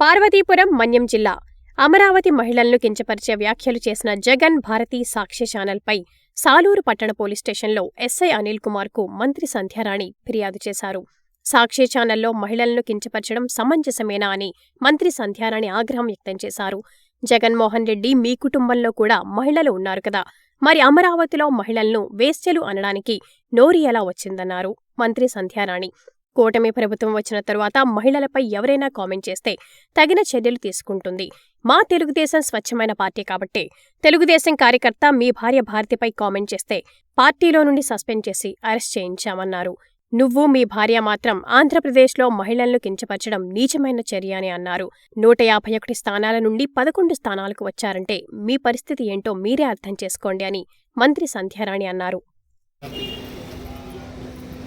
పార్వతీపురం మన్యం జిల్లా అమరావతి మహిళలను కించపరిచే వ్యాఖ్యలు చేసిన జగన్ భారతి సాక్షి ఛానల్పై సాలూరు పట్టణ పోలీస్ స్టేషన్లో ఎస్ఐ అనిల్ కుమార్కు మంత్రి సంధ్యారాణి ఫిర్యాదు చేశారు. సాక్షి ఛానల్లో మహిళలను కించపరచడం సమంజసమేనా అని మంత్రి సంధ్యారాణి ఆగ్రహం వ్యక్తం చేశారు. జగన్మోహన్ రెడ్డి మీ కుటుంబంలో కూడా మహిళలు ఉన్నారు కదా మరి అమరావతిలో మహిళలను వేశ్యలు అనడానికి నోరు ఎలా వచ్చిందన్నారు? మంత్రి సంధ్యారాణి కూటమి ప్రభుత్వం వచ్చిన తరువాత మహిళలపై ఎవరైనా కామెంట్ చేస్తే తగిన చర్యలు తీసుకుంటుంది. మా తెలుగుదేశం స్వచ్ఛమైన పార్టీ కాబట్టి తెలుగుదేశం కార్యకర్త మీ భార్య భారతిపై కామెంట్ చేస్తే పార్టీలో నుండి సస్పెండ్ చేసి అరెస్ట్ చేయించామన్నారు. నువ్వు మీ భార్య మాత్రం ఆంధ్రప్రదేశ్లో మహిళలను కించపరచడం నీచమైన చర్య అని అన్నారు. నూట యాభై ఒకటి స్థానాల నుండి పదకొండు స్థానాలకు వచ్చారంటే మీ పరిస్థితి ఏంటో మీరే అర్థం చేసుకోండి అని మంత్రి సంధ్యారాణి అన్నారు.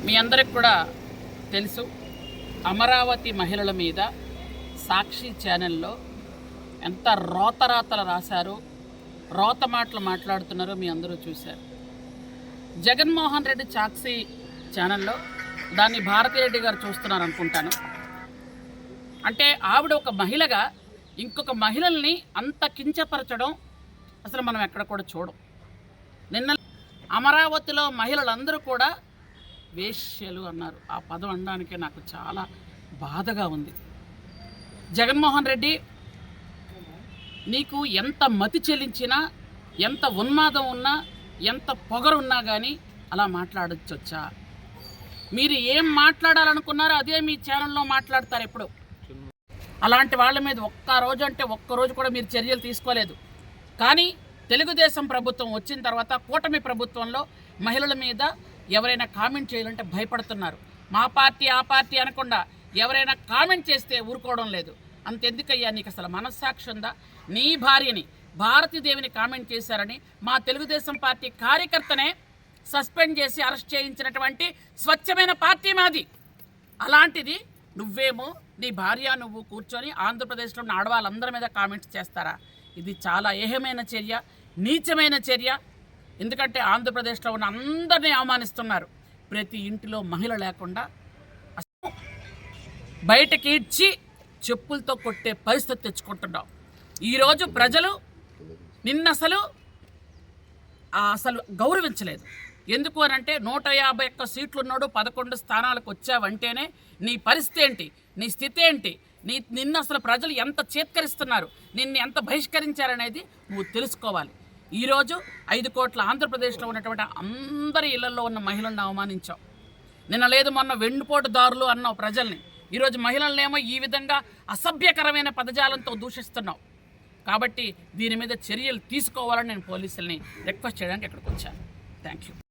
మీ అందరికి కూడా తెలుసు. అమరావతి మహిళల మీద సాక్షి ఛానల్లో ఎంత రోతరాతలు రాశారు రోత మాటలు మాట్లాడుతున్నారో మీ అందరూ చూశారు. జగన్మోహన్ రెడ్డి సాక్షి ఛానల్లో దాన్ని భారతిరెడ్డి గారు చూస్తున్నారు అనుకుంటాను. అంటే ఆవిడ ఒక మహిళగా ఇంకొక మహిళల్ని అంత కించపరచడం అసలు మనం ఎక్కడ కూడా చూడం. నిన్న అమరావతిలో మహిళలందరూ కూడా వేశ్యలు అన్నారు. ఆ పదం అనడానికే నాకు చాలా బాధగా ఉంది. జగన్మోహన్ రెడ్డి నీకు ఎంత మతి చెల్లించినా ఎంత ఉన్మాదం ఉన్నా ఎంత పొగరున్నా కానీ అలా మాట్లాడచ్చొచ్చా? మీరు ఏం మాట్లాడాలనుకున్నారో అదే మీ ఛానల్లో మాట్లాడతారు ఎప్పుడు. అలాంటి వాళ్ళ మీద ఒక్క రోజు అంటే ఒక్క రోజు కూడా మీరు చర్యలు తీసుకోలేదు. కానీ తెలుగుదేశం ప్రభుత్వం వచ్చిన తర్వాత కూటమి ప్రభుత్వంలో మహిళల మీద ఎవరైనా కామెంట్ చేయాలంటే భయపడుతున్నారు. మా పార్టీ ఆ పార్టీ అనకుండా ఎవరైనా కామెంట్ చేస్తే ఊరుకోవడం లేదు. అంతెందుకయ్యా నీకు అసలు మనస్సాక్షి ఉందా? నీ భార్యని భారతీదేవిని కామెంట్ చేశారని మా తెలుగుదేశం పార్టీ కార్యకర్తనే సస్పెండ్ చేసి అరెస్ట్ చేయించినటువంటి స్వచ్ఛమైన పార్టీ మాది. అలాంటిది నువ్వేమో నీ భార్య నువ్వు కూర్చొని ఆంధ్రప్రదేశ్లో ఉన్న ఆడవాళ్ళందరి మీద కామెంట్స్ చేస్తారా? ఇది చాలా ఏహమైన చర్య నీచమైన చర్య ఎందుకంటే ఆంధ్రప్రదేశ్లో ఉన్న అందరినీ అవమానిస్తున్నారు. ప్రతి ఇంటిలో మహిళ లేకుండా అసలు బయటకి ఇచ్చి చెప్పులతో కొట్టే పరిస్థితి తెచ్చుకుంటున్నాం. ఈరోజు ప్రజలు నిన్న అసలు అసలు గౌరవించలేదు. ఎందుకు అని అంటే నూట యాభై ఒక్క సీట్లున్నాడు పదకొండు స్థానాలకు వచ్చావంటేనే నీ పరిస్థితి ఏంటి? నీ స్థితి ఏంటి? నీ నిన్ను అసలు ప్రజలు ఎంత చేత్కరిస్తున్నారు? నిన్ను ఎంత బహిష్కరించారనేది నువ్వు తెలుసుకోవాలి. ఈరోజు ఐదు కోట్ల ఆంధ్రప్రదేశ్లో ఉన్నటువంటి అందరి ఇళ్ళలో ఉన్న మహిళలను అవమానించాం. నిన్న లేదు మొన్న వెన్నుపోటుదారులు అన్నావు ప్రజల్ని. ఈరోజు మహిళలనేమో ఈ విధంగా అసభ్యకరమైన పదజాలంతో దూషిస్తున్నావు. కాబట్టి దీని మీద చర్యలు తీసుకోవాలని నేను పోలీసుల్ని రిక్వెస్ట్ చేయడానికి ఇక్కడికి వచ్చాను. Thank you